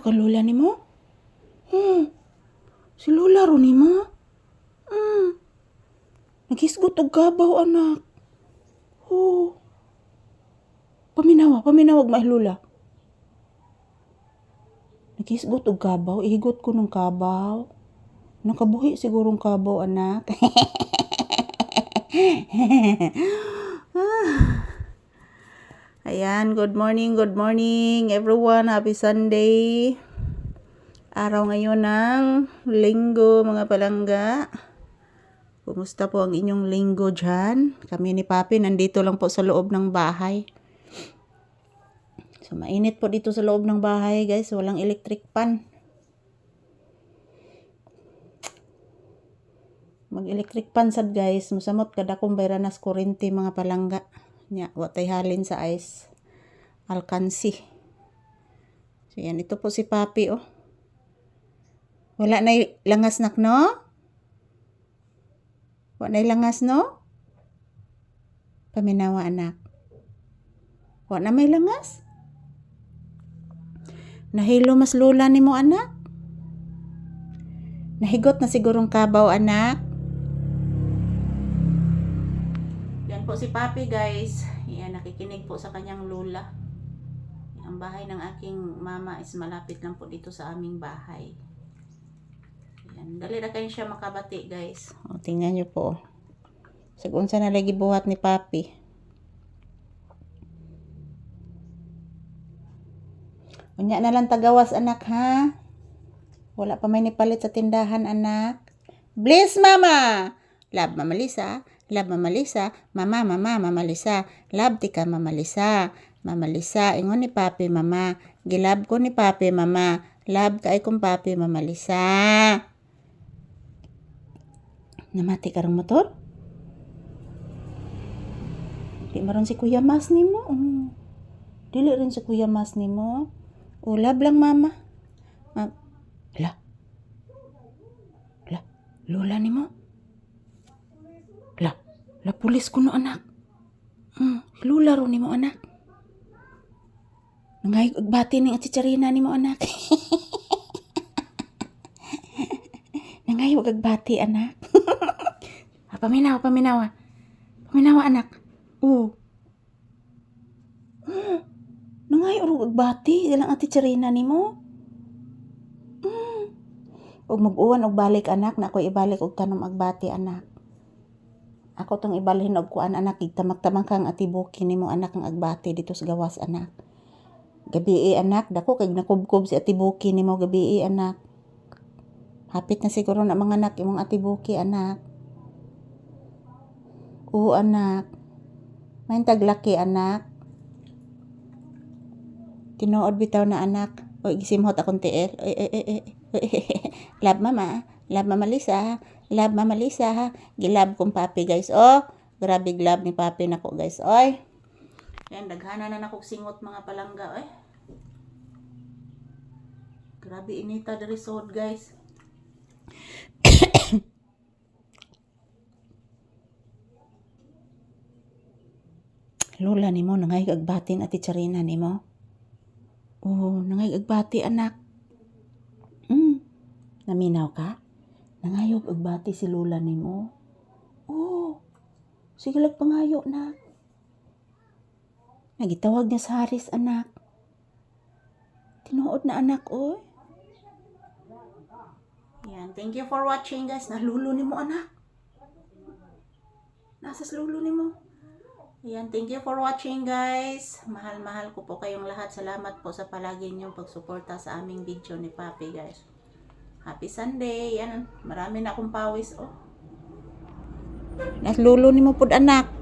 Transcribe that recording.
Ka lula ni mo? Hmm. Si lula ro ni mo? Hmm. Naghisgot og kabaw anak. Oh. Paminawa, paminawag mahlula. Naghisgot og kabaw, ihigot ko ng kabaw. Nakabuhi sigurong kabaw anak. Ayan, good morning, good morning everyone. Happy Sunday. Araw ngayon ng linggo mga palangga. Kumusta po ang inyong linggo dyan? Kami ni Papi nandito lang po sa loob ng bahay. So mainit po dito sa loob ng bahay guys. Walang electric pan. Mag-electric pan sad guys. Musamot kada kong bayranas kurente mga palangga. Nya, watay halin sa ice. Alkansi. So yan, ito po si Papi oh. Wala na langas nak no? Wala na langas no? Paminawa anak. Wala na may langas? Nahilo mas lula ni mo anak? Nahigot na sigurong kabaw anak? Yan po si Papi guys. Yan, nakikinig po sa kanyang lula. Ang bahay ng aking mama is malapit lang po dito sa aming bahay. Yan, dali na kayo siya makabati guys. O, tingnan nyo po. Sagun sa nalagi buhat ni Papi. Unya na lang tagawas anak ha. Wala pa may nipalit sa tindahan anak. Bless mama! Love mama Lisa. Love mama Lisa. Mama, mama, mama Lisa. Love tika mama Lisa. Mama Lisa. Ingon ni papi mama. Gilab ko ni papi mama. Love kay kong papi mama Lisa. Namati karang motor? Di maron si Kuya Mas ni mo. Mm. Dili rin si Kuya Mas ni mo. Ulab lang mama. Ma la. La. Lola ni mo. La. Pulis ko no anak. Hmm. Lula ro ni mo anak. Nangay bati ning atsitsarina ni mo anak. Nangay agbati anak. paminaw, paminawa. Paminawa anak. Oo. Hmm. Nangay urog agbati ilang ati Charina nimo. Mm. Og mag-uwan og balik anak na ako ibalik og tanom agbati anak. Ako tong ibalhin og kuan anak igtamag-tamang kang ati buki nimo anak ang agbati dito sa gawas anak. Gabi anak dako kay nakubkob si ati buki nimo gabi anak. Hapit na siguro na mga anak imong ati buki anak. Oo anak. Main taglaki anak. Tinuod bitaw na anak. O gisimhot akong tiil. Oy, oy, oy, oy. Love mama. Love mama Lisa. Love mama Lisa. Gilab kong papi guys. Oh, grabe glab ni papi nako guys. Oy. Yan, daghana na nakog singot mga palangga. Oy. Grabe inita diri sod guys. Lola nimo nangay agbatin ati Charina nimo. Oh, nangay agbati anak. Mm. Naminaw ka? Nangayog agbati si Lola nimo. Oh. Sige lang pangayo na. Nagitawag niya sa Haris anak. Tinuod na anak oy. Yan, thank you for watching guys. Nalulo ni mo anak. Nasa lulo ni mo. Ayan, thank you for watching guys. Mahal-mahal ko po kayong lahat. Salamat po sa palagi niyong pagsuporta sa aming video ni Papi guys. Happy Sunday. Yan, marami na akong pawis oh. Naslulo ni mo pud anak.